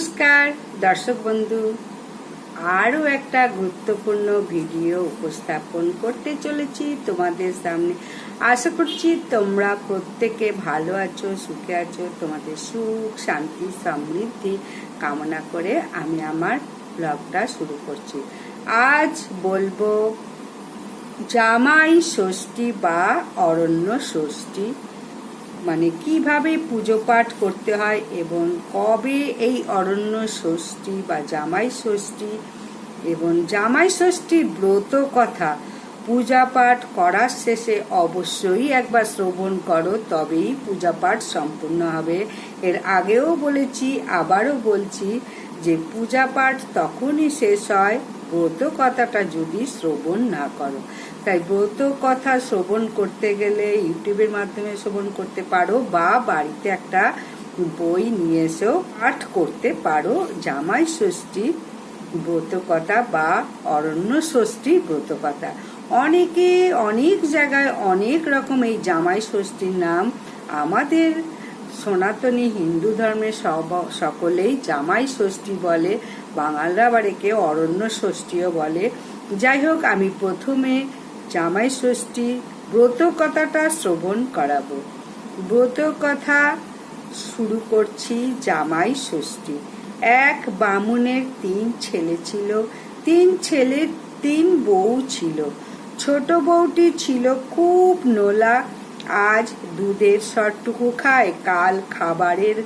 নমস্কার, দর্শক বন্ধু। আরও একটা গুরুত্বপূর্ণ ভিডিও উপস্থাপন করতে চলেছি তোমাদের সামনে। আশা করছি তোমরা প্রত্যেকে ভালো আছো, সুখে আছো। তোমাদের সুখ, শান্তি, সমৃদ্ধি কামনা করে আমি আমার ব্লগটা শুরু করছি। আজ বলব, জামাই ষষ্ঠী বা অরণ্য ষষ্ঠী মানে কীভাবে পুজো পাঠ করতে হয় এবং কবে এই অরণ্য ষষ্ঠী বা জামাই ষষ্ঠী এবং জামাই ষষ্ঠীর ব্রত কথা পূজা পাঠ করার শেষে অবশ্যই একবার শ্রবণ করো, তবেই পূজা পাঠ সম্পূর্ণ হবে। এর আগেও বলেছি, আবারও বলছি যে পূজা পাঠ তখনই শেষ হয়, ব্রত কথাটা যদি শ্রবণ না করো। তাই ব্রত কথা শ্রবণ করতে গেলে ইউটিউবের মাধ্যমে শ্রবণ করতে পারো বা বাড়িতে একটা বই নিয়ে এসেও পাঠ করতে পারো, জামাই ষষ্ঠী ব্রতকথা বা অরণ্য ষষ্ঠী ব্রতকথা অনেকে অনেক জায়গায় অনেক রকম এই জামাই ষষ্ঠীর নাম আমাদের সনাতনী হিন্দু ধর্মের সব, সকলেই জামাই ষষ্ঠী বলে, বাঙালরা একে অরণ্য ষষ্ঠীও বলে। যাই হোক, আমি প্রথমে জামাই ষষ্ঠী ব্রত কথাটা শ্রবণ করাবো। ব্রত কথা শুরু করছি জামাই ষষ্ঠী। এক বামুনের তিন ছেলে ছিল। তিন ছেলের তিন বউ ছিল। ছোট বউটি ছিল খুব নোলা। আজ দুধের সরটুকু খায়, কাল খাবারের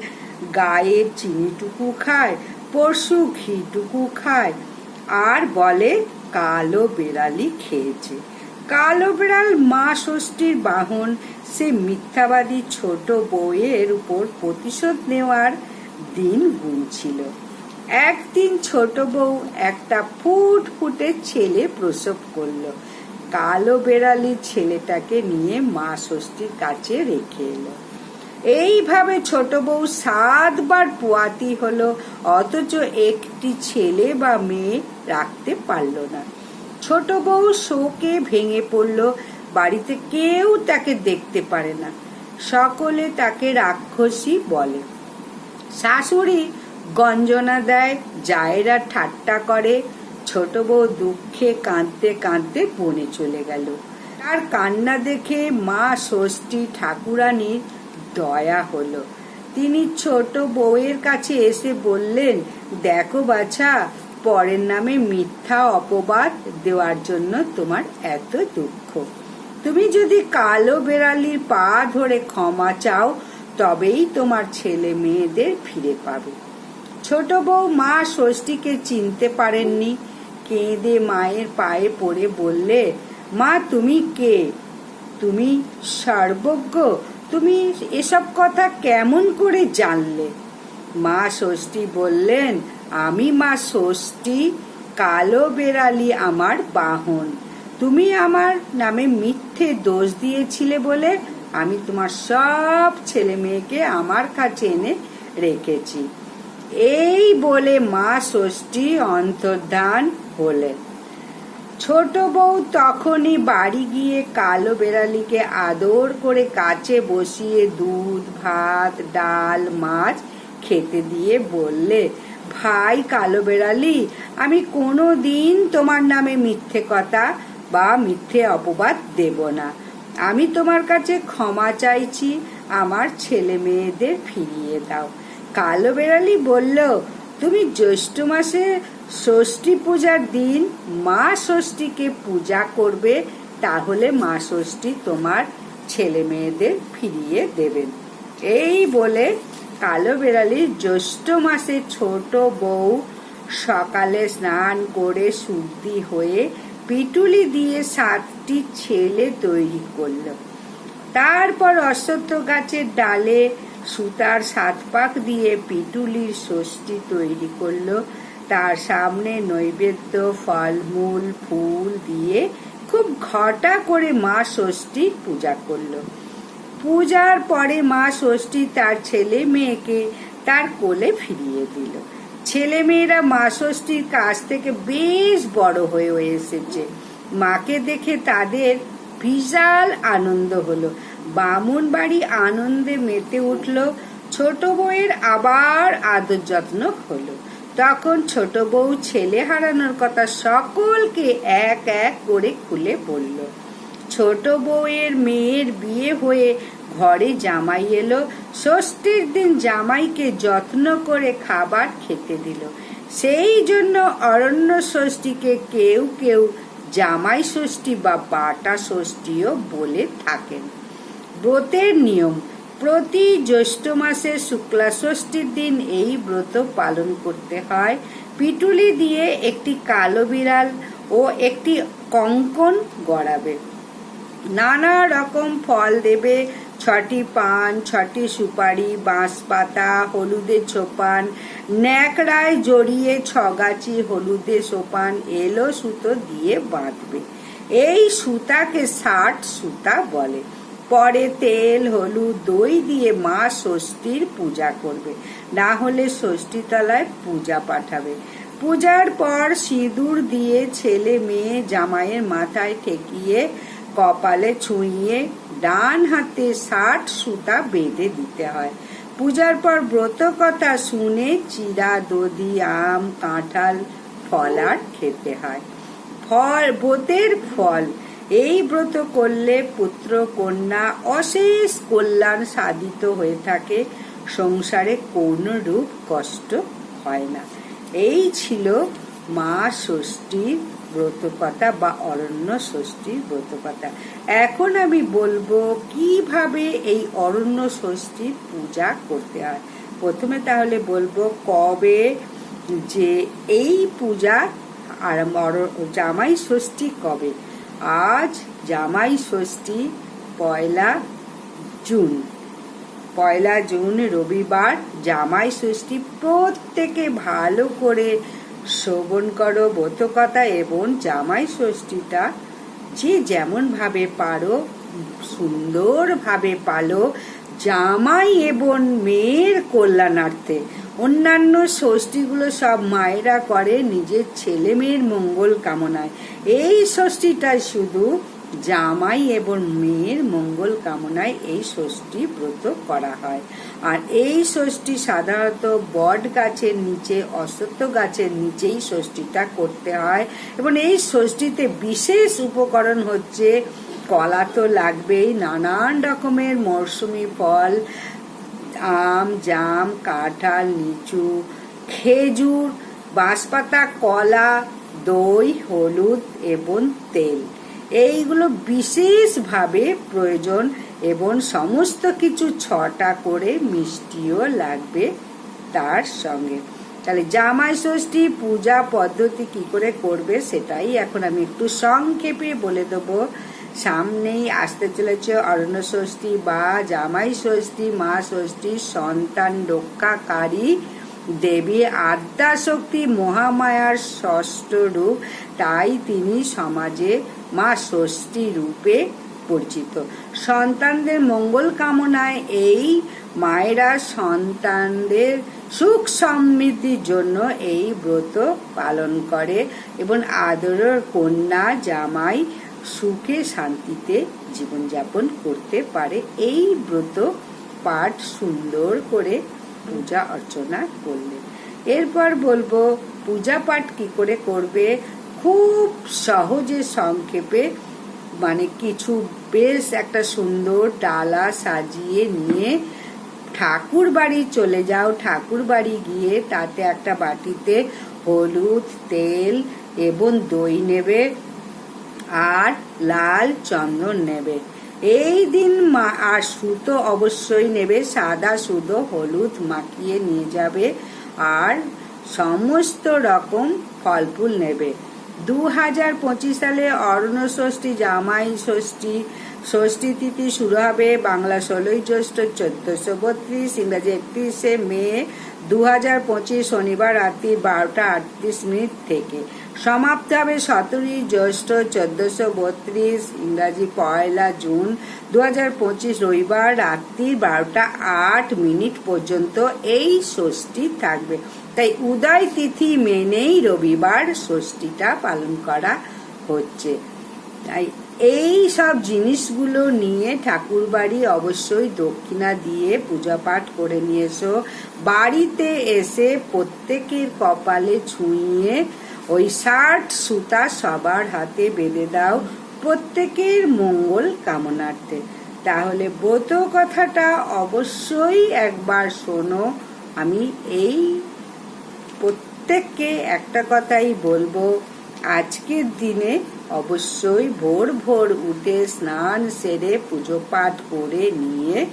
গায়ের চিনিটুকু খায়, পরশু ঘিটুকু খায়। আর বলে, কালো বেড়ালি খেয়েছে। কালো বিড়াল মা ষষ্ঠীর বাহন, সে মিথ্যাবাদী ছোট বউয়ের উপর প্রতিশোধ নেওয়ার দিন গুনছিল। একদিন ছোট বউ একটা ফুট ফুটে ছেলে প্রসব করল। কালো বেড়ালি ছেলেটাকে নিয়ে মা ষষ্ঠীর কাছে রেখে এলো। এইভাবে ছোট বউ সাতবার পোয়াতি হলো, অথচ একটি ছেলে বা মেয়ে রাখতে পারল না। ছোট বউ শোকে ভেঙে পড়ল। বাড়িতে কেউ তাকে দেখতে পারে না। সকলে তাকে রাক্ষসী বলে। শাশুড়ি গঞ্জনা দেয়, জায়েরা ঠাট্টা করে। ছোট বউ দুঃখে কাঁদতে কাঁদতে বনে চলে গেল। তার কান্না দেখে মা ষষ্ঠী ঠাকুরানীর দয়া হলো। তিনি ছোট বউয়ের কাছে এসে বললেন, দেখো বাছা পরের নামে মিথ্যা অপবাদ দেওয়ার জন্য তোমার এত দুঃখ। তুমি যদি কালো বেড়ালির পা ধরে ক্ষমা চাও, তবেই তোমার ছেলে মেয়েদের ফিরে পাবে। ছোট বউ মা ষষ্ঠীকে চিনতে পারেননি। কেঁদে মায়ের পায়ে পড়ে বললে, মা, তুমি কে? তুমি সর্বজ্ঞ? তুমি এসব কথা কেমন করে জানলে? মা ষষ্ঠী বললেন আমি মা ষষ্ঠী, কালো বেড়ালি আমার বাহন। তুমি আমার নামে মিথ্যে দোষ দিয়েছিলে বলে আমি তোমার সব ছেলে মেয়েকে আমার কাছে এনে রেখেছি। এই বলে মা ষষ্ঠী অন্তর্ধান হলেন। ছোট বউ তখনই বাড়ি গিয়ে কালো বেড়ালিকে আদর করে কাছে বসিয়ে দুধ, ভাত, ডাল, মাছ খেতে দিয়ে বললে ভাই কালো বেড়ালি, আমি কোনো দিন তোমার নামে মিথ্যে কথা বা মিথ্যে অপবাদ দেব না। আমি তোমার কাছে ক্ষমা চাইছি, আমার ছেলে মেয়েদের ফিরিয়ে দাও। কালো বেড়ালি বলল, তুমি জ্যৈষ্ঠ মাসে ষষ্ঠী পূজার দিন মা ষষ্ঠীকে পূজা করবে, তাহলে মা ষষ্ঠী তোমার ছেলে মেয়েদের ফিরিয়ে দেবেন। এই বলে কালো বেড়ালি জ্যৈষ্ঠ মাসে ছোট বউ সকালে স্নান করে শুদ্ধি হয়ে পিটুলি দিয়ে সাতটি ছেলে তৈরি করল। তারপর অশ্বত্থ গাছের ডালে সুতার সাত পাক দিয়ে পিটুলির ষষ্ঠী তৈরি করল। তার সামনে নৈবেদ্য, ফলমূল, ফুল দিয়ে খুব ঘটা করে মা ষষ্ঠীর পূজা করল। পূজার পরে মা ষষ্ঠী তার ছেলে মেয়েকে তার কোলে ফিরিয়ে দিল। ছেলে মেয়েরা মা ষষ্ঠীর কাছ থেকে বেশ বড় হয়ে এসেছে। মাকে দেখে তাদের বিশাল আনন্দ হলো। বামুন বাড়ি আনন্দে মেতে উঠল। ছোট বউয়ের আবার আদর যত্ন হলো। তখন ছোট বউ ছেলে হারানোর কথা সকলকে এক এক করে খুলে বলল ছোট বউয়ের মেয়ের বিয়ে হয়ে ঘরে জামাই এলো। ষষ্ঠীর দিন জামাইকে যত্ন করে খাবার খেতে দিল। সেই জন্য অরণ্য ষষ্ঠীকে কেউ কেউ জামাই ষষ্ঠী বা বাটা ষষ্ঠীও বলে থাকেন। ব্রতের নিয়ম, প্রতি জ্যৈষ্ঠ মাসের শুক্লা ষষ্ঠীর দিন এই ব্রত পালন করতে হয়। পিটুলি দিয়ে একটি কালো বিড়াল ও একটি কঙ্কন গড়াবে। নানা রকম ফল দেবে। ছটি পান, ছটি সুপারি বাঁশ পাতা হলুদে ছোপান ন্যাকড়ায় জড়িয়ে ছগাছি হলুদে সোপান এলো সুতো দিয়ে বাঁধবে। এই সুতাকে ষাট সুতা বলে। পরে তেল, হলুদ, দই দিয়ে মা ষষ্ঠীর পূজা করবে। না হলে ষষ্ঠী তলায় পূজা পাঠাবে। পূজার পর সিঁদুর দিয়ে ছেলে মেয়ে জামাইয়ের মাথায় ঠেকিয়ে কপালে ছুঁইয়ে ডান হাতে ষাট সুতা বেঁধে দিতে হয়। পূজার পর ব্রত কথা শুনে চিরা, দধি, আম, কাঁঠাল ফলার খেতে হয়। ফল ব্রতের ফল, এই ব্রত করলে পুত্র, কন্যা অশেষ কল্যাণ সাধিত হয়ে থাকে। সংসারে কোনো রূপ কষ্ট হয় না। এই ছিল মা ষষ্ঠীর ব্রতকথা বা অরণ্য ষষ্ঠীর ব্রতকথা এখন আমি বলব কীভাবে এই অরণ্য ষষ্ঠীর পূজা করতে হয়। প্রথমে তাহলে বলব কবে যে এই পূজা আর জামাই ষষ্ঠী কবে? আজ জামাই ষষ্ঠী পয়লা জুন। পয়লা জুন রবিবার জামাই ষষ্ঠী প্রত্যেকে ভালো করে শ্রবণ করো বোধকথা এবং জামাই ষষ্ঠীটা। যে যেমন ভাবে পারো, সুন্দরভাবে পালো জামাই এবং মেয়ের কল্যাণার্থে। অন্যান্য ষষ্ঠীগুলো সব মায়েরা করে, নিজের ছেলে মেয়ের মঙ্গল কামনায়। এই ষষ্ঠীটাই শুধু জামাই এবং মেয়ের মঙ্গল কামনায় এই ষষ্ঠী ব্রত করা হয়। আর এই ষষ্ঠী সাধারণত বট গাছের নিচে, অশ্বত্থ গাছের নিচেই ষষ্ঠীটা করতে হয়। এবং এই ষষ্ঠীতে বিশেষ উপকরণ হচ্ছে কলা তো লাগবেই, নানান রকমের মরশুমি ফল, আম, জাম, কাঁঠাল, লিচু, খেজুর, বাঁশপাতা, কলা, দই, হলুদ এবং তেল। এইগুলো বিশেষভাবে প্রয়োজন এবং সমস্ত কিছু ছটা করে মিষ্টিও লাগবে তার সঙ্গে। তাহলে জামাই ষষ্ঠী পূজা পদ্ধতি কি করে করবে সেটাই এখন আমি একটু সংক্ষেপে বলে দেবো। সামনেই আসতে চলেছে অরণ্য ষষ্ঠী বা জামাই ষষ্ঠী, মা ষষ্ঠী, সন্তান রক্ষাকারী দেবী আদ্যা শক্তি মহামায়ার ষষ্ঠ রূপ তাই তিনি সমাজে মা ষষ্ঠী রূপে পরিচিত। সন্তানদের মঙ্গল কামনায় এই মায়েরা সন্তানদের সুখ সমৃদ্ধির জন্য এই ব্রত পালন করে এবং আদরের কন্যা জামাই সুখে শান্তিতে জীবনযাপন করতে পারে। এই ব্রত পাঠ সুন্দর করে পূজা অর্চনা করলে। এরপর বলব, পূজা পাঠ কি করে করবে? খুব সহজে সংক্ষেপে মানে কিছু বেশ একটা সুন্দর ডালা সাজিয়ে নিয়ে ঠাকুর বাড়ি চলে যাও। ঠাকুর বাড়ি গিয়ে তাতে একটা বাটিতে হলুদ, তেল এবং দই নেবে আর লাল চন্দন নেবে। এই দিন মা আর সুতো অবশ্যই নেবে, সাদা সুতো হলুদ মাখিয়ে নিয়ে যাবে আর সমস্ত রকম ফল ফুল নেবে। দু হাজার পঁচিশ সালে অরণ্য ষষ্ঠী, জামাই ষষ্ঠী ষষ্ঠী তিথি শুরু হবে। বাংলা ষোলোই জ্যৈষ্ঠ, চোদ্দশো বত্রিশ, ইংরাজি একত্রিশে মে দু হাজার পঁচিশ শনিবার রাত্রি বারোটা আটত্রিশ মিনিট থেকে। সমাপ্ত হবে সতেরোই জ্যৈষ্ঠ চোদ্দশো বত্রিশ, ইংরাজি পয়লা জুন দু হাজার পঁচিশ রবিবার রাত্রি বারোটা আট মিনিট পর্যন্ত এই ষষ্ঠী থাকবে। তাই উদয় তিথি মেনেই রবিবার ষষ্ঠীটা পালন করা হচ্ছে। তাই এই সব জিনিসগুলো নিয়ে ঠাকুর বাড়ি অবশ্যই দক্ষিণা দিয়ে পূজা পাঠ করে নিয়ে এসো। বাড়িতে এসে প্রত্যেকের কপালে ছুঁয়ে ওই ষাট সুতা সবার হাতে বেঁধে দাও প্রত্যেকের মঙ্গল কামনার্থে। তাহলে ব্রত কথাটা অবশ্যই একবার শোনো। আমি এই প্রত্যেককে একটা কথাই বলব, আজকের দিনে অবশ্যই ভোর ভোর উঠে স্নান সেরে পুজো পাঠ করে নিয়ে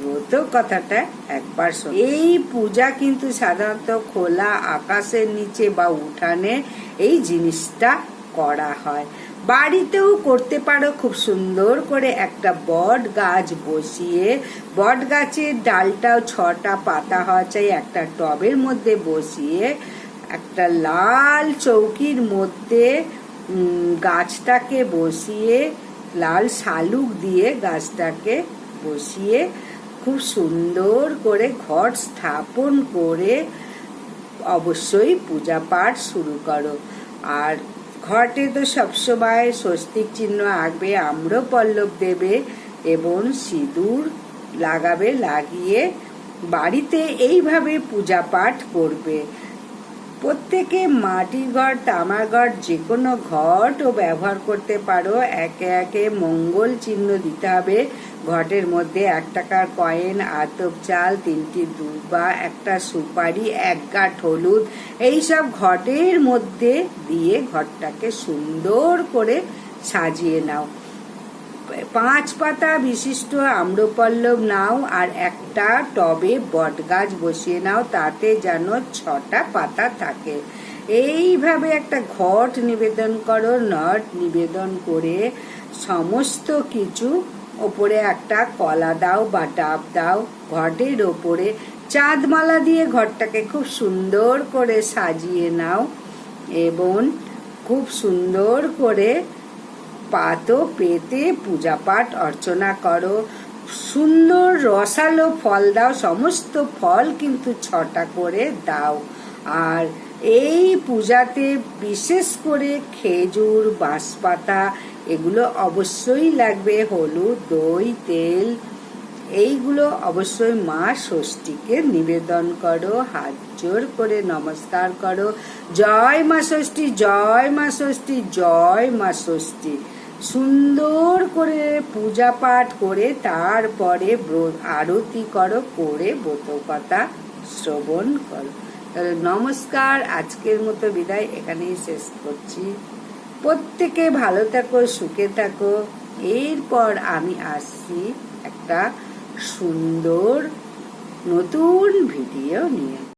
ব্রত কথাটা একবার শোনো। এই পূজা কিন্তু সাধারণত খোলা আকাশের নিচে বা উঠানে এই জিনিসটা করা হয় বাড়িতেও করতে পারো, খুব সুন্দর করে একটা বট গাছ বসিয়ে, বট গাছের ডালটাও ছটা পাতা হওয়া চাই একটা টবের মধ্যে বসিয়ে, একটা লাল চৌকির মধ্যে গাছটাকে বসিয়ে, লাল শালুক দিয়ে গাছটাকে বসিয়ে খুব সুন্দর করে ঘট স্থাপন করে অবশ্যই পূজা পাঠ শুরু করো। আর ঘটে তো সবসময় স্বস্তিক চিহ্ন আঁকবে আম্রপল্লব দেবে এবং সিঁদুর লাগাবে, লাগিয়ে বাড়িতে এইভাবে পূজা পাঠ করবে। প্রত্যেকে মাটির ঘর তামার ঘর, যে কোনো ঘটও ব্যবহার করতে পারো। একে একে মঙ্গল চিহ্ন দিতে হবে। ঘটের মধ্যে এক টাকার কয়েন, আতপ চাল, তিনটি দুর্বা, একটা সুপারি, এক গাঁট হলুদ, এইসব ঘটের মধ্যে দিয়ে ঘরটাকে সুন্দর করে সাজিয়ে নাও। পাঁচ পাতা বিশিষ্ট আম্রপল্লব নাও আর একটা টবে বটগাছ বসিয়ে নাও, তাতে যেন ছটা পাতা থাকে। এইভাবে একটা ঘট নিবেদন করো, নট নিবেদন করে সমস্ত কিছু ওপরে একটা কলা দাও বা ডাব দাও, ঘটের ওপরে চাঁদমালা দিয়ে ঘরটাকে খুব সুন্দর করে সাজিয়ে নাও এবং খুব সুন্দর করে পাতো পেতে পূজা পাঠ অর্চনা করো। সুন্দর রসালো ফল দাও, সমস্ত ফল কিন্তু ছটা করে দাও। আর এই পূজাতে বিশেষ করে খেজুর, বাঁশপাতা এগুলো অবশ্যই লাগবে হলুদ, দই, তেল। এইগুলো অবশ্যই মা ষষ্ঠীকে নিবেদন করো, হাত জোর করে নমস্কার করো। জয় মা ষষ্ঠী, জয় মা ষষ্ঠী, জয় মা ষষ্ঠী। সুন্দর করে পূজা পাঠ করে তারপরে আরতি করো, করে ব্রতকথা শ্রবণ করো। নমস্কার, আজকের মতো বিদায়, এখানেই শেষ করছি। প্রত্যেকে ভালো থাকো সুখে থাকো। এরপর আমি আসছি একটা সুন্দর নতুন ভিডিও নিয়ে।